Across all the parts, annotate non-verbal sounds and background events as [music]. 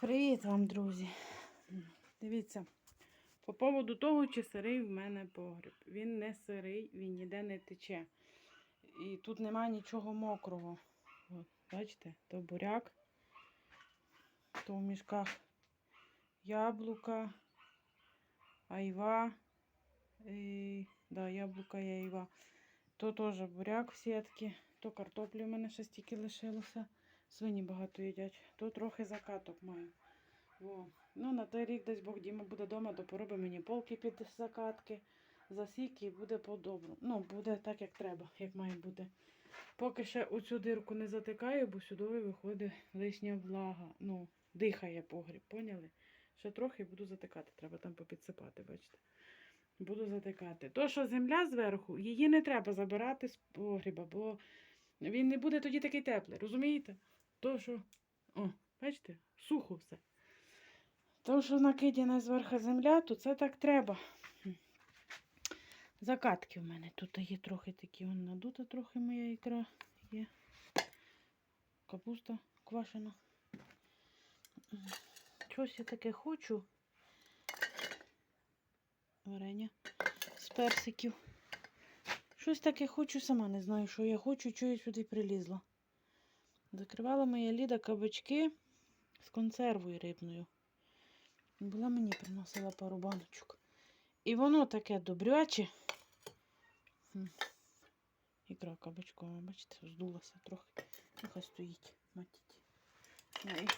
Привіт вам, друзі. Дивіться, по поводу того, чи сирий в мене погріб. Він не сирий, він ніде не тече. І тут немає нічого мокрого. От, бачите, то буряк, то в мішках яблука, айва. І, да, яблука і айва. То теж буряк в сітки, то картоплі в мене ще стільки лишилося. Свині багато їдять. То трохи закаток маю. Во. Ну, на той рік десь Бог Діма буде вдома, то поробить мені полки під закатки, засіки і буде по-добру. Ну, буде так, як треба, як має бути. Поки ще оцю дирку не затикаю, бо сюди виходить лишня влага. Ну, дихає погріб, поняли? Ще трохи буду затикати, треба там попідсипати, бачите. Буду затикати. То, що земля зверху, її не треба забирати з погріба, бо він не буде тоді такий теплий, розумієте? То, що, о, бачите, сухо все. То, що накидена зверху земля, то це так треба. Закатки в мене тут є трохи такі, вон надута трохи моя ікра є. Капуста квашена. Щось я таке хочу. Варення з персиків. Щось таке хочу, сама не знаю, що я хочу, що я сюди прилізла. Закривала моя Ліда кабачки з консервою рибною. Була мені приносила пару баночок. І воно таке добряче. Ікра кабачкова, бачите, здулася трохи. Нехай стоїть, матіть. Знаю,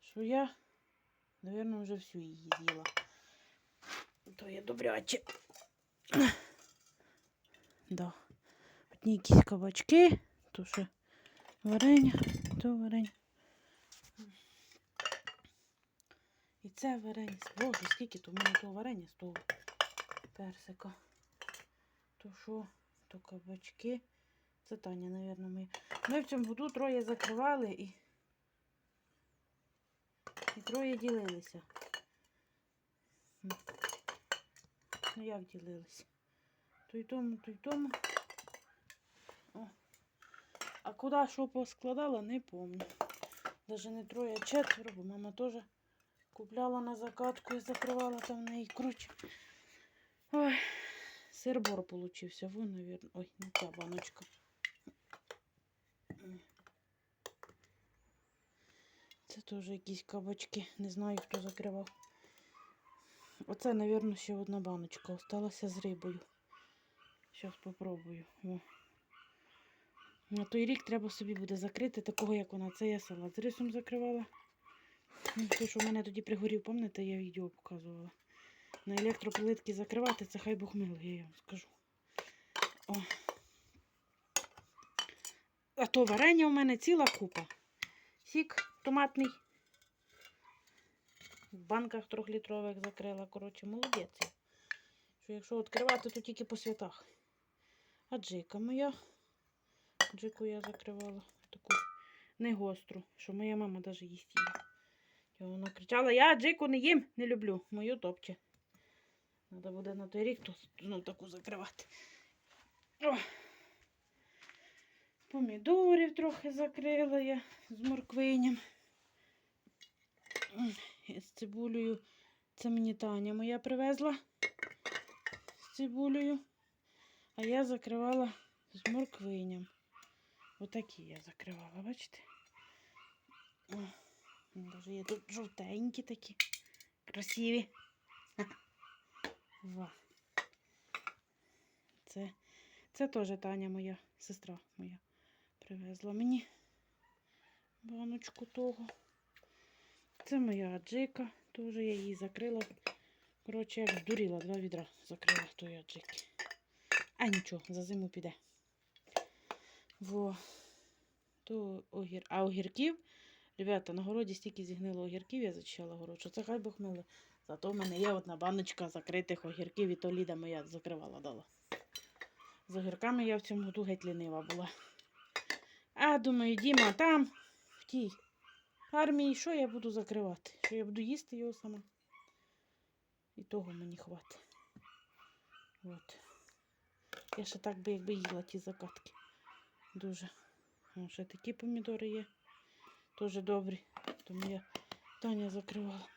що я, мабуть, вже всю її з'їла. То є добряче. [clears throat] Да. Одні якісь кабачки, то ще варення, то варення. І це варення. Боже, скільки то в мене того варення з того персика. То що, то кабачки. Це Таня, мабуть, ми. Ми в цьому году троє закривали і, і троє ділилися. Ну як ділилися? То й тому, то й тому. Куди що поскладала, не помню. Даже не троє, а четверо, бо мама теж купляла на закатку і закривала там неї. Коротше. Ой, сирбор получився. Вон, навірно. Ой, не та баночка. Це теж якісь кабачки. Не знаю, хто закривав. Оце, навірно, ще одна баночка. Осталася з рибою. Зараз попробую. На той рік треба собі буде закрити такого, як вона. Це я салат з рисом закривала. Ну, Те, що в мене тоді пригорів, пам'ятаєте, я відео показувала. На електроплитки закривати, це хай Бог милує, я вам скажу. О. А то варення у мене ціла купа. Сік томатний. В банках трьохлітрових закрила. Коротше, молодець. Що якщо відкривати, то тільки по святах. А моя. Джику я закривала таку не гостру, що моя мама навіть їсть її. І вона кричала: Я джику не їм, не люблю. Мою топче. Треба буде на той рік ну, таку закривати. О! Помідорів трохи закрила я з морквиням. З цибулею. Це мені Таня моя привезла з цибулею. А я закривала з морквиням. Отакі я закривала, бачите? О, даже є тут жовтенькі такі. Красиві. [laughs] Ва. Це, це теж Таня моя, сестра моя, привезла мені баночку того. Це моя аджика, теж я її закрила. Коротше, як здуріла, два відра закрила тої аджики. А нічого, за зиму піде. Во. То огір... А огірків, ребята, на городі стільки зігнило огірків, я зачищала город, що це хай Бог миле. Зато в мене є одна баночка закритих огірків, і то Ліда моя закривала дала. З огірками я в цьому году геть лінива була. А думаю, Діма, там, в тій армії, що я буду закривати? Що я буду їсти його сама? І того мені хватить. От. Я ще так би якби їла ті закатки. Дуже. О, ще такі помідори є. Дуже добрі. Тому я Таня закривала.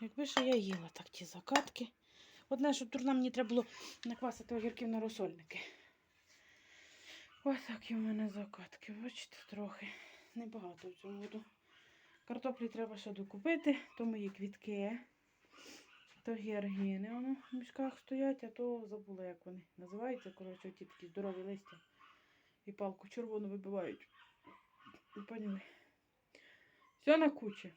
Якби ще я їла так ті закатки. Одне, що турна мені треба було наквасити огірків на розсольники. Ось такі в мене закатки. Бачите, трохи. Небагато в цьому году. Картоплі треба ще докупити, то мої квітки, то георгіни воно в мішках стоять, а то забула, як вони називаються. Коротше, ті такі здорові листя і палку червону вибивають. Поняли? Все на кучі.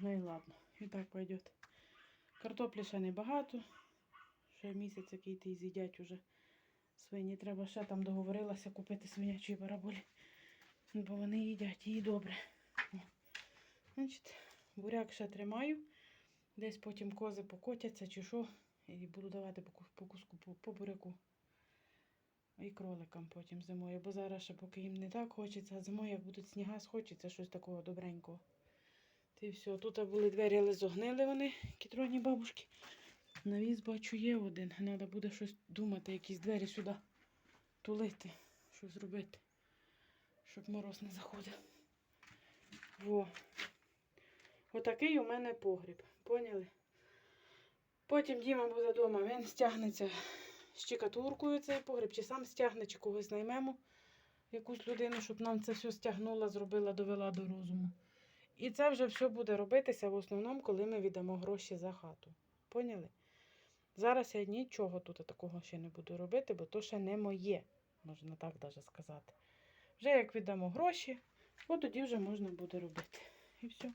Ну і ладно, і так пойдет. Картоплі ще небагато. Ще місяць який ти з'їдять уже свині. Треба ще там договорилася купити свинячої бараболі. Бо вони їдять її добре. Значить, буряк ще тримаю. Десь потім кози покотяться чи що. І буду давати по, куску по, буряку. І кроликам потім зимою. Бо зараз ще поки їм не так хочеться, а зимою, як будуть сніга, схочеться щось такого добренького. Та все. Тут були двері, але зогнили вони, кітроні бабушки. Навіс бачу є один. Треба буде щось думати, якісь двері сюди тулити, щось робити, щоб мороз не заходив. Во. Отакий у мене погріб. Поняли? Потім Діма буде вдома, він стягнеться щикатуркою цей погріб, чи сам стягне, чи когось наймемо якусь людину, щоб нам це все стягнула, зробила, довела до розуму. І це вже все буде робитися в основному, коли ми віддамо гроші за хату. Поняли? Зараз я нічого тут такого ще не буду робити, бо то ще не моє, можна так даже сказати. Вже як віддамо гроші, от тоді вже можна буде робити. І все.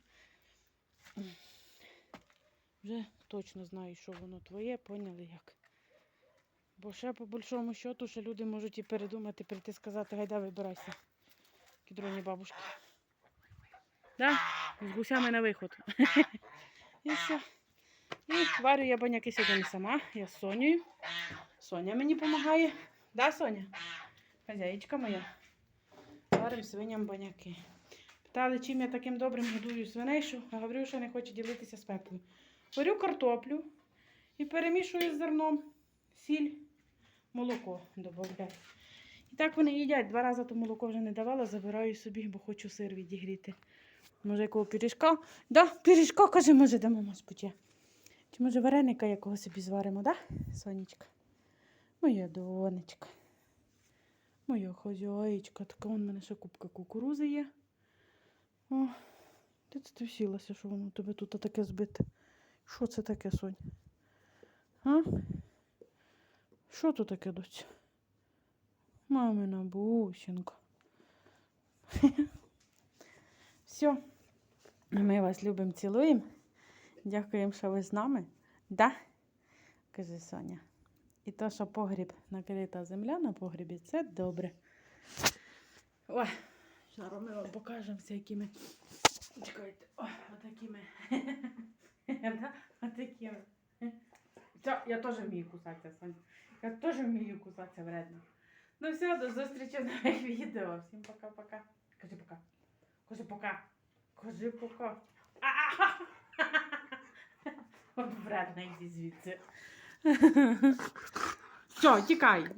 Вже точно знаю, що воно твоє, поняли як. Бо ще по большому счету, ще люди можуть і передумати, прийти сказати, гайда вибирайся. Кідроні бабушки. Да? З гусями на виход. І все. І варю я баняки сьогодні сама, я з Сонею. Соня мені допомагає. Да, Соня? Хазяїчка моя. Варим свиням баняки. Питали, чим я таким добрим годую свиней, що Гаврюша не хоче ділитися з пеплею. Варю картоплю і перемішую з зерном, сіль, молоко додаю. І так вони їдять. Два рази то молоко вже не давала, забираю собі, бо хочу сир відігріти. Може, якого пиріжка? Да, пиріжка, каже, може, дамо мама. Чи може вареника якого собі зваримо, да, Сонечка? Моя донечка. Моя хазяїчка. Така вон мене ще купка кукурузи є. О, де це ти всілася, що воно тебе тут таке збите? Що це таке, Сонь? А? Що тут таке, доця? Мамина бусинка. [laughs] Все. Ми вас любимо, цілуємо. Дякуємо, що ви з нами. Да? каже Соня. І то, що погріб накрита земля на погрібі, це добре. Ой, зараз ми вам покажемо всякими. Чекайте, ой, отакими. [laughs] Отакими. Це, я теж вмію кусатися, Соня. Я теж вмію кусатися вредно. Ну все, до зустрічі в нових [laughs] відео. Всім пока-пока. Кажи пока. Кажи пока. Кажи пока. [laughs] От вредна, йди звідси. Все, тікай.